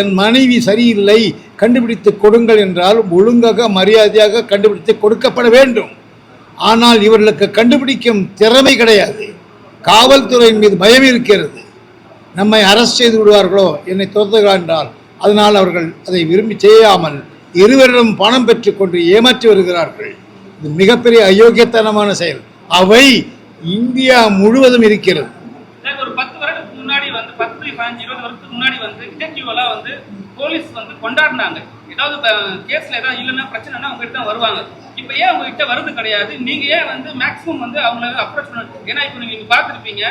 என் மனைவி சரியில்லை கண்டுபிடித்து கொடுங்கள் என்றால் ஒழுங்காக மரியாதையாக கண்டுபிடித்து கொடுக்கப்பட வேண்டும். ஆனால் இவர்களுக்கு கண்டுபிடிக்கும் திறமை கிடையாது. காவல்துறையின் மீது பயம் இருக்கிறது. நம்மை அரஸ்ட் செய்து விடுவார்களோ என்னை துரத்துகிறார் என்றால் அதனால் அவர்கள் அதை விரும்பி செய்யாமல் இருவரிடம் பணம் பெற்றுக்கொண்டு ஏமாற்றி வருகிறார்கள். இது மிகப்பெரிய அயோக்கியத்தனமான செயல். அவை இந்தியா முழுவதும் இருக்கிறது சார், ஒரு பத்து வருடத்துக்கு முன்னாடி வந்து பத்து பதினஞ்சு இருபது வருஷத்துக்கு முன்னாடி வந்து டிடெக்டிவ் எல்லாம் வந்து போலீஸ் வந்து கொண்டாடினாங்க. ஏதாவது கேஸ்ல ஏதாவது இல்லைன்னா பிரச்சனைனா உங்ககிட்ட தான் வருவாங்க. இப்போ ஏன் உங்ககிட்ட வருது கிடையாது? நீங்க ஏன் வந்து மேக்ஸிமம் வந்து அவங்கள அப்ரோச் பண்ண ஏன்னா இப்போ நீங்க பார்த்துருப்பீங்க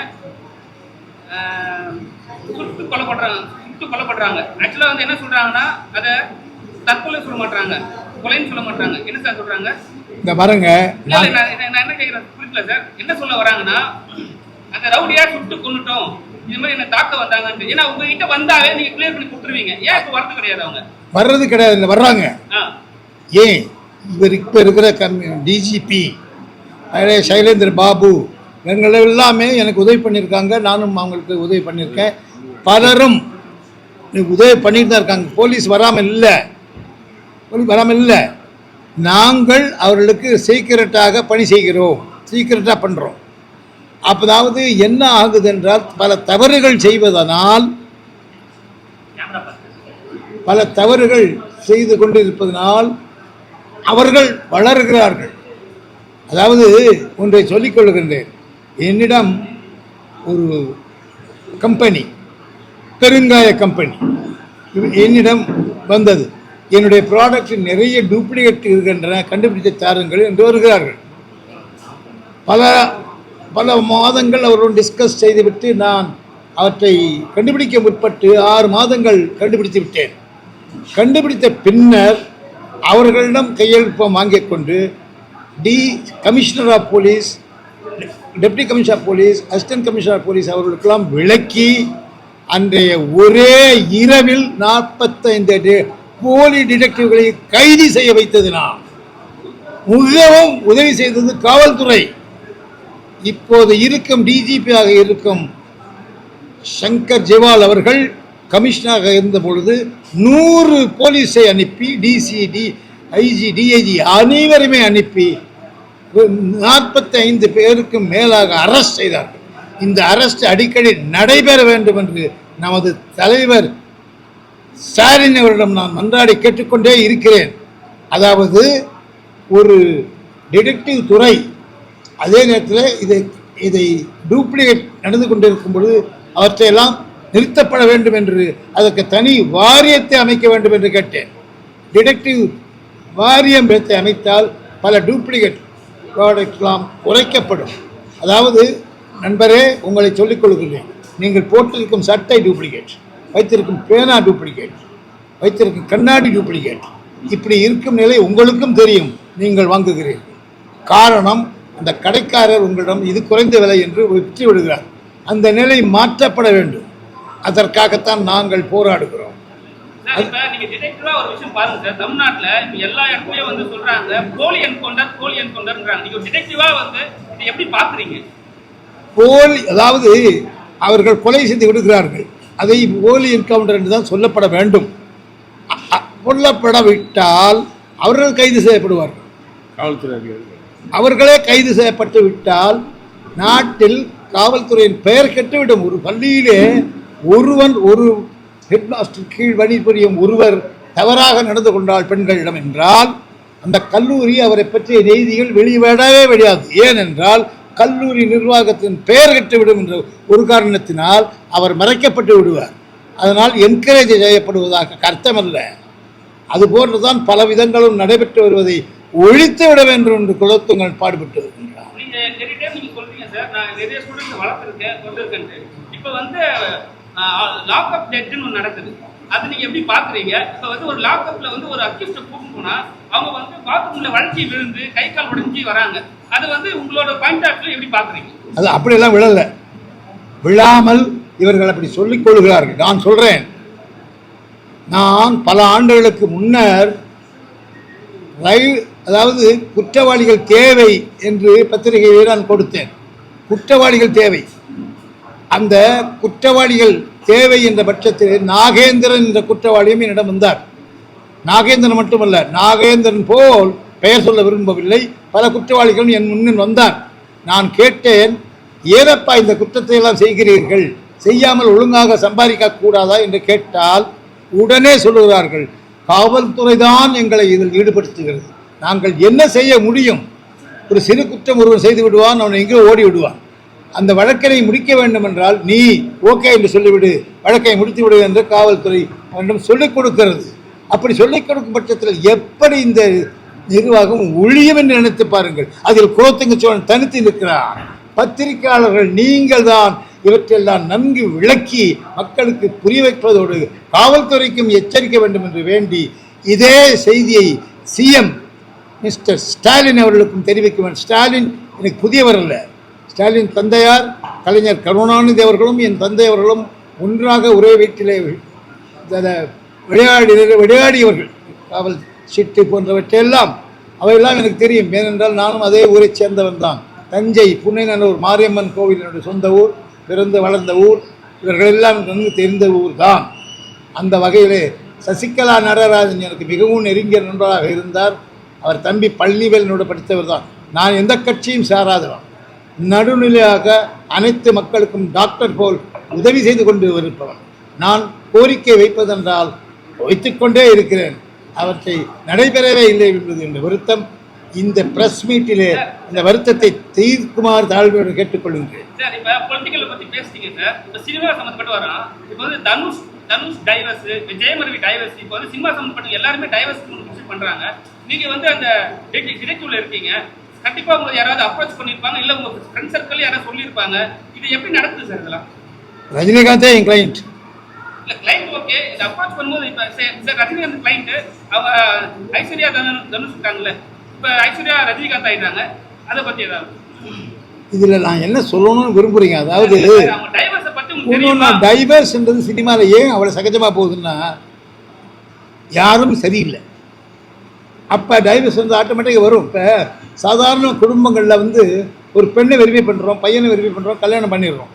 சுட்டு கொல்லப்படுறாங்க சுட்டு கொல்லப்படுறாங்க ஆக்சுவலாக வந்து என்ன சொல்றாங்கன்னா அதை தற்கொலை சொல்ல மாட்டாங்க கொலைன்னு சொல்ல மாட்டாங்க என்ன சார் சொல்றாங்க? இந்த பாருங்க நான் என்ன கேட்கிறேன் புரியல சார் என்ன சொல்ல வராங்கன்னா அந்த ரவுடியா சுட்டு கொன்னுட்டோம். இது மாதிரி என்ன தாக்க வந்தாங்கன்ட்டு. ஏன்னா உங்ககிட்ட வந்தாவே நீங்க கிளியர் பண்ணி கொடுத்துருவீங்க. ஏன் இப்போ வரது கிடையாது அவங்க? வர்றது கிடையாது இல்லை வர்றாங்க. ஏன்? இவர் இப்போ இருக்கிற கம் டிஜிபி சைலேந்திர பாபு இவங்க எல்லாமே எனக்கு உதவி பண்ணியிருக்காங்க. நானும் அவங்களுக்கு உதவி பண்ணியிருக்கேன். பலரும் எனக்கு உதவி பண்ணிட்டு தான் இருக்காங்க. போலீஸ் வராமல் இல்லை. போலீஸ் வராமல் இல்லை. நாங்கள் அவர்களுக்கு சீக்கிரட்டாக பணி செய்கிறோம். சீக்கிரட்டாக பண்ணுறோம் அப்பதாவது என்ன ஆகுது என்றால் பல தவறுகள் செய்வதனால் பல தவறுகள் செய்து கொண்டிருப்பதனால் அவர்கள் வளர்கிறார்கள். அதாவது ஒன்றை சொல்லிக் கொள்கின்றேன். என்னிடம் ஒரு கம்பெனி பெருங்காய கம்பெனி என்னிடம் வந்தது. என்னுடைய ப்ராடக்ட் நிறைய டூப்ளிகேட் இருக்கின்றன கண்டுபிடித்து தாருங்கள் என்று வருகிறார்கள். பல பல மாதங்கள் அவருடன் டிஸ்கஸ் செய்துவிட்டு நான் அவற்றை கண்டுபிடிக்க முற்பட்டு ஆறு மாதங்கள் கண்டுபிடித்து விட்டேன். கண்டுபிடித்த பின்னர் அவர்களிடம் கையெழுப்பம் வாங்கிக் கொண்டு the commissioner of police deputy commissioner of police assistant commissioner of police அவர்களுக்கெல்லாம் விளக்கி அன்றைய ஒரே இரவில் நாற்பத்தைந்து டே- போலி டிடெக்டிவ்களை கைது செய்ய வைத்தது நான். மிகவும் உதவி செய்தது காவல்துறை. இப்போது இருக்கும் டிஜிபியாக இருக்கும் சங்கர் ஜெவால் அவர்கள் கமிஷனராக இருந்த பொழுது நூறு போலீஸை அனுப்பி டிசிடி ஐஜி டிஐஜி அனைவருமே அனுப்பி நாற்பத்தி ஐந்து பேருக்கும் மேலாக அரெஸ்ட் செய்தார்கள். இந்த அரெஸ்ட் அடிக்கடி நடைபெற வேண்டும் என்று நமது தலைவர் ஸ்டாலின் அவரிடம் நான் மன்றாடி கேட்டுக்கொண்டே இருக்கிறேன். அதாவது ஒரு டிடெக்டிவ் துறை அதே நேரத்தில் இதை இதை டூப்ளிகேட் நடந்து கொண்டிருக்கும் பொழுது அவற்றையெல்லாம் நிறுத்தப்பட வேண்டும் என்று அதற்கு தனி வாரியத்தை அமைக்க வேண்டும் என்று கேட்டேன். டிடெக்டிவ் வாரியம் பேத்தை அமைத்தால் பல டூப்ளிகேட் ப்ராடக்ட்லாம் குறைக்கப்படும் அதாவது நண்பரே உங்களை சொல்லிக் கொள்கிறேன். நீங்கள் போட்டிருக்கும் சட்டை டூப்ளிகேட் வைத்திருக்கும் பேனா டூப்ளிகேட் வைத்திருக்கும் கண்ணாடி டூப்ளிகேட் இப்படி இருக்கும் நிலை உங்களுக்கும் தெரியும் நீங்கள் வாங்குகிறீர்கள். காரணம் அந்த கடைக்காரர் உங்களிடம் இது குறைந்த விலை என்று விற்று விடுகிறார் அந்த நிலை மாற்றப்பட வேண்டும். அதற்காகத்தான் நாங்கள் போராடுகிறோம். சார் இப்ப நீங்க டிடெக்டிவா ஒரு விஷயம் பாருங்க சார். தமிழ்நாட்டுல இப்ப எல்லா இடத்துலயும் வந்து சொல்றாங்க போலி என்கவுண்டர் போலி என்கவுண்டர்ன்றாங்க நீங்க டிடெக்டிவா வந்து இதை எப்படி பாக்குறீங்க? போலி அதாவது அவர்கள் கொலை செய்து விடுகிறார்கள். அதை போலி என்கவுண்டர் என்று தான் சொல்லப்பட வேண்டும். சொல்லப்படவிட்டால் அவர்கள் கைது செய்யப்படுவார்கள். காவல்துறை அவர்களே கைது செய்யப்பட்டு விட்டால் நாட்டில் காவல்துறையின் பெயர் கெட்டுவிடும். ஒரு பள்ளியிலே ஒருவன் ஒரு ஹெட்மாஸ்டர் கீழ் பணிபுரியும் ஒருவர் தவறாக நடந்து கொண்டால் பெண்களிடம் என்றால் அந்த கல்லூரி அவரை பற்றிய செய்திகள் வெளிவிடவே வெளியாது. ஏனென்றால் கல்லூரி நிர்வாகத்தின் பெயர் கெட்டுவிடும் என்ற ஒரு காரணத்தினால் அவர் மறைக்கப்பட்டு விடுவார். அதனால் என்கரேஜ் செய்யப்படுவதாக அர்த்தமல்ல. அதுபோன்றுதான் பல விதங்களும் நடைபெற்று வருவதை ஒழித்து விட வேண்டும் என்று பாடுபட்டு நிறைய ஸ்டூடெண்ட்ஸ் வளர்த்துருக்கேன் வந்திருக்கேன்ட்டு. இப்போ வந்து லாக்அப் டெட்னு நடக்குது. அது நீங்க எப்படி பாக்குறீங்க? இப்போ வந்து ஒரு லாக்அப்ல வந்து ஒரு அக்யூஸ்ட கூட்டு போனா அவங்க வந்து பாத்ரூம்ல வளைஞ்சி விழுந்து கை கால் உடைஞ்சி வராங்க. அது வந்து உங்களோட பாயிண்ட் ஆஃப் எப்படி பாக்குறீங்க? அது அப்படியெல்லாம் விழலை. விழாமல் இவர்கள் அப்படி சொல்லிக் கொள்கிறார்கள். நான் சொல்றேன். நான் பல ஆண்டுகளுக்கு முன்னர் ரயில் அதாவது குற்றவாளிகள் தேவை என்று பத்திரிகையை நான் கொடுத்தேன். குற்றவாளிகள் தேவை. அந்த குற்றவாளிகள் தேவை என்ற பட்சத்தில் நாகேந்திரன் என்ற குற்றவாளியும் என்னிடம் வந்தார். நாகேந்திரன் மட்டுமல்ல நாகேந்திரன் போல் பெயர் சொல்ல விரும்பவில்லை. பல குற்றவாளிகளும் என் முன்னில் வந்தான் நான் கேட்டேன் ஏதப்பா இந்த குற்றத்தை எல்லாம் செய்கிறீர்கள்? செய்யாமல் ஒழுங்காக சம்பாதிக்க கூடாதா? என்று கேட்டால் உடனே சொல்லுகிறார்கள் காவல்துறை தான் எங்களை இதில் ஈடுபடுத்துகிறது. நாங்கள் என்ன செய்ய முடியும்? ஒரு சிறு குற்றம் ஒருவன் செய்து விடுவான் அவன் எங்கேயோ ஓடி விடுவான். அந்த வழக்கினை முடிக்க வேண்டும் என்றால் நீ ஓகே என்று சொல்லிவிடு வழக்கை முடித்து விடு என்று காவல்துறை அவனிடம் சொல்லிக் கொடுக்கிறது. அப்படி சொல்லிக் கொடுக்கும் பட்சத்தில் எப்படி இந்த நிர்வாகம் ஒழியும் என்று நினைத்து பாருங்கள். அதில் குலோத்துங்க சோழன் தனித்து நிற்கிறான். பத்திரிகையாளர்கள் நீங்கள் தான் இவற்றையெல்லாம் நன்கு விளக்கி மக்களுக்கு புரிய வைப்பதோடு காவல்துறைக்கும் எச்சரிக்க வேண்டும் என்று வேண்டி இதே செய்தியை சிஎம் மிஸ்டர் ஸ்டாலின் அவர்களுக்கும் தெரிவிக்குவேன். ஸ்டாலின் எனக்கு புதியவர் அல்ல. ஸ்டாலின் தந்தையார் கலைஞர் கருணாநிதி அவர்களும் என் தந்தை அவர்களும் ஒன்றாக ஒரே வீட்டிலே விளையாடி விளையாடியவர்கள். காவல் சிட்டு போன்றவற்றையெல்லாம் அவையெல்லாம் எனக்கு தெரியும். ஏனென்றால் நானும் அதே ஊரைச் சேர்ந்தவன் தான். தஞ்சை புன்னைநல்லூர் மாரியம்மன் கோவில் என்னுடைய சொந்த ஊர் பிறந்து வளர்ந்த ஊர் இவர்கள் எல்லாம் நன்கு தெரிந்த ஊர் தான் அந்த வகையிலே சசிகலா நடராஜன் எனக்கு மிகவும் நெருங்கிய நண்பராக இருந்தார். அவர் தம்பி பழனிவேல் படித்தவர் தான். நான் எந்த கட்சியும் சாராதவன். நடுநிலையாக அனைத்து மக்களுக்கும் டாக்டர் போல் உதவி செய்து கொண்டு இருப்பவன். நான் கோரிக்கை வைப்பதென்றால் வைத்துக்கொண்டே இருக்கிறேன். அவற்றை நடைபெறவே இல்லை என்பது என்ற வருத்தம். இந்த பிரஸ் மீட்டிலே இந்த வருத்தத்தை தீர்க்குமாறு தாழ்வு கேட்டுக்கொள்கின்றேன். சார் இப்போ பொலிட்டிக்கல் பற்றி பேசிட்டீங்க சார். இப்போ சினிமா சம்மந்தப்பட்டு வரோம் இப்போ வந்து தனுஷ் தனுஷ் டைவர்ஸ் ஜெயமரவி டைவர்ஸ் இப்ப வந்து சினிமா சம்பந்தப்பட்ட எல்லாருமே டைவர்ஸ் பண்றாங்க. நீங்க வந்து அந்த டிரெக்டிவ்ல இருக்கீங்க. கண்டிப்பா உங்களுக்கு யாராவது அப்ரோச் பண்ணிருப்பாங்க இல்ல உங்க ஃப்ரெண்ட் சர்க்கிள் யாராவது சொல்லியிருப்பாங்க இது எப்படி நடக்குது சார் இதெல்லாம்? ரஜினிகாந்தே என் கிளைண்ட் இல்ல கிளைண்ட் ஓகே இது அப்ரோச் பண்ணும்போது இப்ப சார் ரஜினிகாந்த் கிளைண்ட் அவங்க ஐஸ்வர்யா தனு தனுஷ் இருக்காங்கல்ல. இப்ப ஐஸ்வர்யா ரஜினிகாந்த் ஆயிட்டாங்க. அதை பத்தி ஏதாவது இதில் நான் என்ன சொல்லணும்னு விரும்புகிறீங்க அதாவது இன்னொன்று டைவர்ஸ்ன்றது சினிமாவில் ஏன் அவ்வளோ சகஜமாக போகுதுன்னா யாரும் சரியில்லை. அப்போ டைவர்ஸ் வந்து ஆட்டோமேட்டிக்காக வரும். இப்போ சாதாரண குடும்பங்களில் வந்து ஒரு பெண்ணை வெரிஃபை பண்ணுறோம் பையனை வெரிஃபை பண்ணுறோம் கல்யாணம் பண்ணிடுறோம்.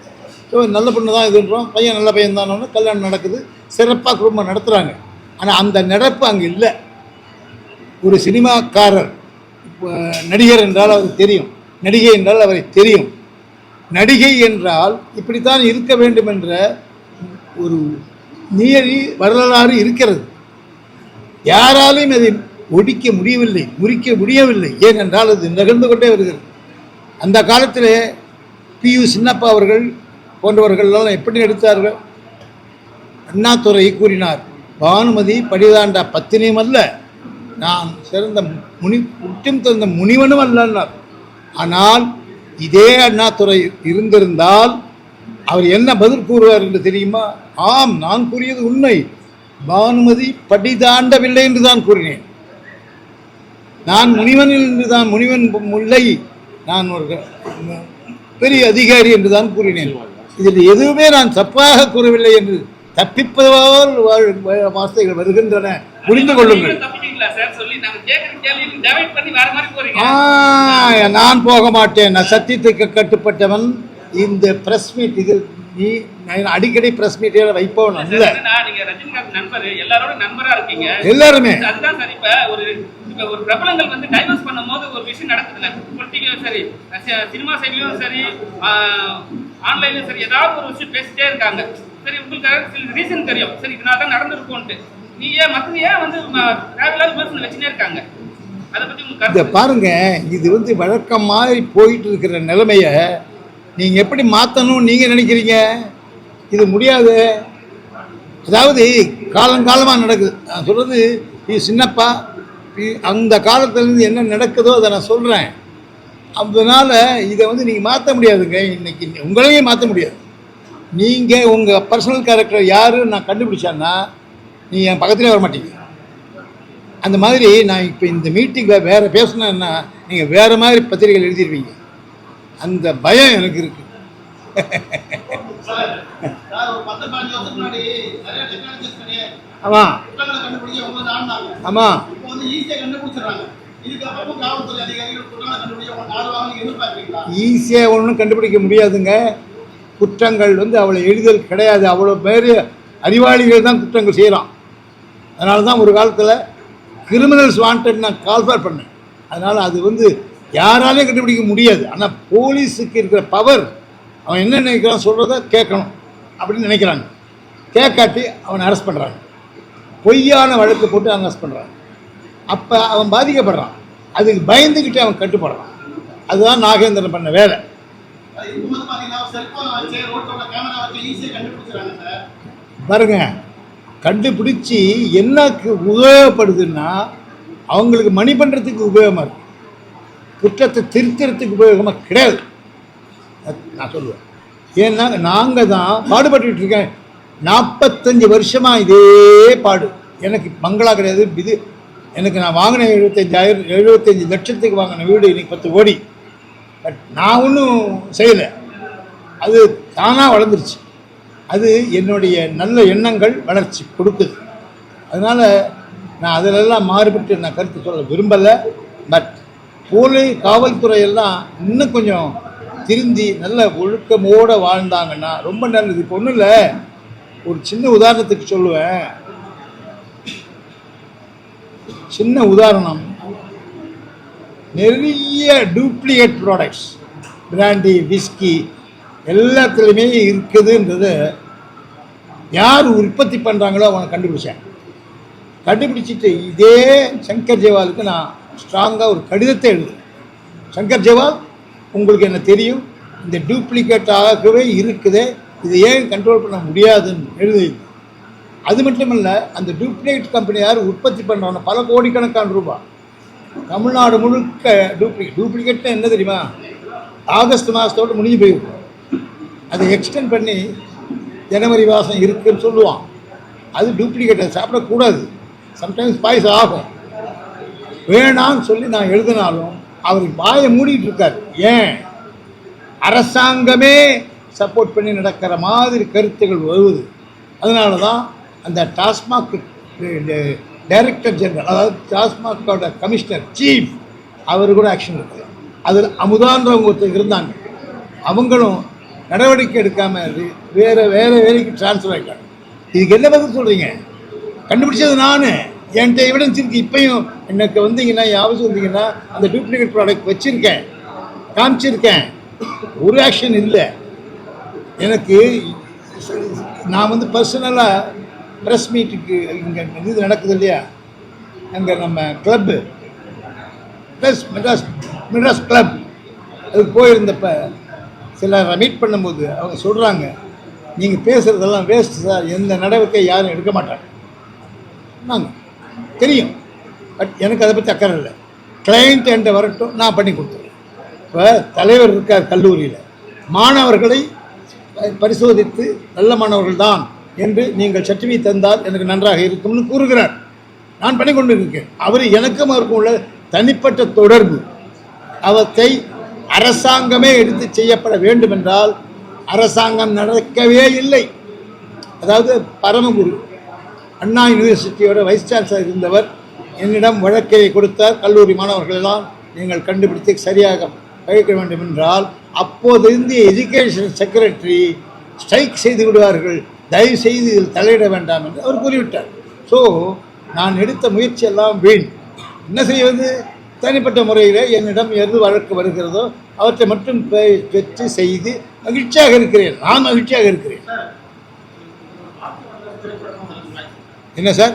ஸோ நல்ல பொண்ணு தான் இதுன்றோம் பையன் நல்ல பையன் தானோன்னு கல்யாணம் நடக்குது சிறப்பாக குடும்பம் நடத்துகிறாங்க ஆனால் அந்த நடப்பு அங்கே இல்லை. ஒரு சினிமாக்காரர் நடிகர் என்றால் அவருக்கு தெரியும். நடிகை என்றால் அவரை தெரியும். நடிகை என்றால் இப்படித்தான் இருக்க வேண்டும் என்ற ஒரு நியதி வரலாறு இருக்கிறது. யாராலையும் அதை ஒடிக்க முடியவில்லை முறிக்க முடியவில்லை. ஏனென்றால் அது நிகழ்ந்து கொண்டே வருகிறது. அந்த காலத்தில் பி யு சின்னப்பா அவர்கள் போன்றவர்களெல்லாம் எப்படி எடுத்தார்கள் அண்ணாதுரை கூறினார் பானுமதி படிதாண்டா பத்தினியும் அல்ல. நான் சிறந்த முனி முற்றும் தந்த முனிவனும் அல்லன்னார் ஆனால் இதே அண்ணாதுரை இருந்திருந்தால் அவர் என்ன பதில் கூறுவார் என்று தெரியுமா? ஆம் நான் கூறியது உண்மை. பானுமதி படி தாண்டவில்லை என்று தான் கூறினேன். நான் முனிவனில் என்று தான் முனிவன் முல்லை நான் ஒரு பெரிய அதிகாரி என்று தான் கூறினேன். இதில் எதுவுமே நான் தப்பாக கூறவில்லை என்று தப்பிப்பதால் வாழ் வார்த்தைகள் வருகின்றன. புரிந்து கொள்ளுங்கள். நான் போக மாட்டேன். நான் சத்தியத்துக்கு கட்டுப்பட்டவன். இந்த பிரஸ் மீட் இது நீ நான் அடிக்கடி பிரஸ் மீட்டில் வைப்பவன் அல்ல. எல்லாருமே. அதுதான் சார் இப்ப ஒரு பிரபலங்கள் வந்து டைவர்ஸ் பண்ணும்போது ஒரு விஷயம் நடக்குதுல்ல. பொலிட்டிக்கலும் சரி சினிமா சைட்லயும் சரி ஆன்லைன்லயும் சரி ஏதாவது ஒரு விஷயம் பேசிட்டே இருக்காங்க. சரி உங்களுக்கு சில ரீசன் தெரியும். சரி இதனால தான் நடந்திருக்கும்ட்டு நீ ஏன் மத்தவங்க ஏன் வந்து தேவையில்லாத விமர்சனம் வச்சுட்டே இருக்காங்க? இதை பாருங்க இது வந்து வழக்கம் மாதிரி போயிட்டு இருக்கிற நிலைமைய நீங்க எப்படி மாற்றணும் நீங்க நினைக்கிறீங்க? இது முடியாது. அதாவது காலங்காலமாக நடக்குது. நான் சொல்றது இது சின்னப்பா அந்த காலத்துலேருந்து என்ன நடக்குதோ அதை நான் சொல்கிறேன் அதனால் இதை வந்து நீங்கள் மாற்ற முடியாதுங்க. இன்னைக்கு உங்களையும் மாற்ற முடியாது. நீங்கள் உங்கள் பர்சனல் கேரக்டர் யாருன்னு நான் கண்டுபிடிச்சேன்னா நீ என் பக்கத்துலேயே வர மாட்டீங்க. அந்த மாதிரி நான் இப்போ இந்த மீட்டிங்கில் வேறு பேசுனேன்னா நீங்கள் வேறு மாதிரி பத்திரிகைகள் எழுதிடுவீங்க அந்த பயம் எனக்கு இருக்குது ஆமாம் ஆமாம் ஈஸியாக ஈஸியாக ஒன்றும் கண்டுபிடிக்க முடியாதுங்க. குற்றங்கள் வந்து அவ்வளோ எளிதல் கிடையாது. அவ்வளோ பேர் அறிவாளிகள் தான் குற்றங்கள் செய்கிறான் அதனால தான் ஒரு காலத்தில் கிரிமினல்ஸ் வாண்டட் நான் கால்ஃபார் பண்ணேன். அதனால் அது வந்து யாராலையும் கண்டுபிடிக்க முடியாது. ஆனால் போலீஸுக்கு இருக்கிற பவர் அவன் என்ன நினைக்கிறான் சொல்கிறத கேட்கணும் அப்படின்னு நினைக்கிறாங்க. கேட்காட்டி அவனை அரெஸ்ட் பண்ணுறாங்க பொய்யான வழக்கு போட்டு அரெஸ்ட் பண்ணுறாங்க அப்போ அவன் பாதிக்கப்படுறான். அதுக்கு பயந்துக்கிட்டு அவன் கட்டுப்படுறான். அதுதான் நாகேந்திரன் பண்ண வேலை. பாருங்க. கண்டுபிடிச்சி என்னக்கு உபயோகப்படுதுன்னா அவங்களுக்கு மணி பண்ணுறதுக்கு உபயோகமாக இருக்கும். குற்றத்தை திருத்துறதுக்கு உபயோகமாக கிடையாது. நான் சொல்லுவேன். ஏன்னா நாங்கள் தான் பாடுபட்டு இருக்கேன். நாற்பத்தஞ்சு வருஷமாக இதே பாடு. எனக்கு பங்களா கிடையாது இது எனக்கு நான் வாங்கின எழுபத்தஞ்சாயிரம் எழுபத்தஞ்சு லட்சத்துக்கு வாங்கின வீடு இன்னைக்கு பத்து கோடி. பட் நான் ஒன்றும் செய்யலை. அது தானாக வளர்ந்துருச்சு. அது என்னுடைய நல்ல எண்ணங்கள் வளர்ச்சி கொடுக்குது. அதனால் நான் அதிலெல்லாம் மாறுபட்டு நான் கருத்து சொல்ல விரும்பலை. பட் போலீஸ் காவல்துறையெல்லாம் இன்னும் கொஞ்சம் திருந்தி நல்ல ஒழுக்கமோடு வாழ்ந்தாங்கன்னா ரொம்ப நல்லது. இப்போ ஒன்றும் இல்லை. ஒரு சின்ன உதாரணத்துக்கு சொல்லுவேன். சின்ன உதாரணம். நிறைய டூப்ளிகேட் ப்ராடக்ட்ஸ் பிராண்டி விஸ்கி எல்லாத்துலேயுமே இருக்குதுன்றது யார் உற்பத்தி பண்ணுறாங்களோ அவனை கண்டுபிடிச்சேன். கண்டுபிடிச்சிட்டு இதே சங்கர் ஜெவாலுக்கு நான் ஸ்ட்ராங்காக ஒரு கடிதத்தை எழுதுறேன். சங்கர் ஜெவால் உங்களுக்கு என்ன தெரியும்? இந்த டூப்ளிகேட்டாகவே இருக்குது இதை ஏன் கண்ட்ரோல் பண்ண முடியாதுன்னு எழுதியிருந்தேன் அது மட்டும் இல்லை அந்த டூப்ளிகேட் கம்பெனி யார் உற்பத்தி பண்ணுறாங்க பல கோடிக்கணக்கான ரூபாய். தமிழ்நாடு முழுக்க டூப்ளிகேட் டூப்ளிகேட்னா என்ன தெரியுமா? ஆகஸ்ட் மாதத்தோடு முடிஞ்சு போயிருக்கும் அதை எக்ஸ்டெண்ட் பண்ணி ஜனவரி வாசம் இருக்குன்னு சொல்லுவான். அது டூப்ளிகேட் அது சாப்பிடக்கூடாது. சம்டைம்ஸ் பாய்ஸ் ஆகும். வேணான்னு சொல்லி நான் எழுதினாலும் அவர் வாயை மூடிட்டு இருக்கார். ஏன்? அரசாங்கமே சப்போர்ட் பண்ணி நடக்கிற மாதிரி கருத்துகள் வருவது அதனால தான் அந்த டாஸ்மாக் டைரக்டர் ஜெனரல் அதாவது டாஸ்மாகோட கமிஷனர் சீஃப் அவர் கூட ஆக்ஷன் எடுத்தார் அதில் அமுதான்றவங்க ஒருத்தர் இருந்தாங்க. அவங்களும் நடவடிக்கை எடுக்காமல் வேறு வேறு வேலைக்கு ட்ரான்ஸ்ஃபர் ஆகிட்டாங்க இதுக்கு என்ன பதில் சொல்கிறீங்க கண்டுபிடிச்சது நான். என்கிட்ட எவிடன்ஸ் இருக்குது இப்பயும் எனக்கு வந்தீங்கன்னா யாவது வந்தீங்கன்னா அந்த டூப்ளிகேட் ப்ராடக்ட் வச்சுருக்கேன். காமிச்சிருக்கேன். ஒரு ஆக்ஷன் இல்லை. எனக்கு நான் வந்து பர்சனலாக ப்ரெஸ் மீட்டுக்கு இங்கே இது நடக்குது இல்லையா? அங்கே நம்ம club plus Madras Madras club அதுக்கு போயிருந்தப்போ சில மீட் பண்ணும்போது அவங்க சொல்கிறாங்க நீங்கள் பேசுகிறதெல்லாம் வேஸ்ட் சார் எந்த நடவடிக்கை யாரும் எடுக்க மாட்டாங்க. சொன்னாங்க தெரியும். பட் எனக்கு அதை பற்றி அக்கறை இல்லை. கிளைண்ட் என்கிட்ட வரட்டும் நான் பண்ணி கொடுத்துருவேன் இப்போ தலைவர் இருக்கார் கல்லூரியில். மாணவர்களை பரிசோதித்து நல்ல மாணவர்கள் தான் என்று நீங்கள் சர்டிஃபிகேட் தந்தால் எனக்கு நன்றாக இருக்கும்னு கூறுகிறார். நான் பண்ணி கொண்டு இருக்கேன் அவர் எனக்கும் அவருக்கும் உள்ள தனிப்பட்ட தொடர்பு. அவற்றை அரசாங்கமே எடுத்து செய்யப்பட வேண்டும் என்றால் அரசாங்கம் நடக்கவே இல்லை. அதாவது பரமகுரு அண்ணா யூனிவர்சிட்டியோட வைஸ் சான்சலர் இருந்தவர் என்னிடம் வழக்கை கொடுத்தார். கல்லூரி மாணவர்கள் எல்லாம் நீங்கள் கண்டுபிடித்து சரியாக பயிர்க்க வேண்டும் என்றால் அப்போது இந்திய எஜுகேஷன் செக்ரட்டரி ஸ்ட்ரைக் செய்து விடுவார்கள். தயவு செய்து இதில் தலையிட வேண்டாம் என்று அவர் கூறிவிட்டார். ஸோ நான் எடுத்த முயற்சியெல்லாம் வீண். என்ன செய்வது? தனிப்பட்ட முறையில் என்னிடம் எது வழக்கு வருகிறதோ அவற்றை மட்டும் பெற்று செய்து மகிழ்ச்சியாக இருக்கிறேன். நான் மகிழ்ச்சியாக இருக்கிறேன். என்ன சார்?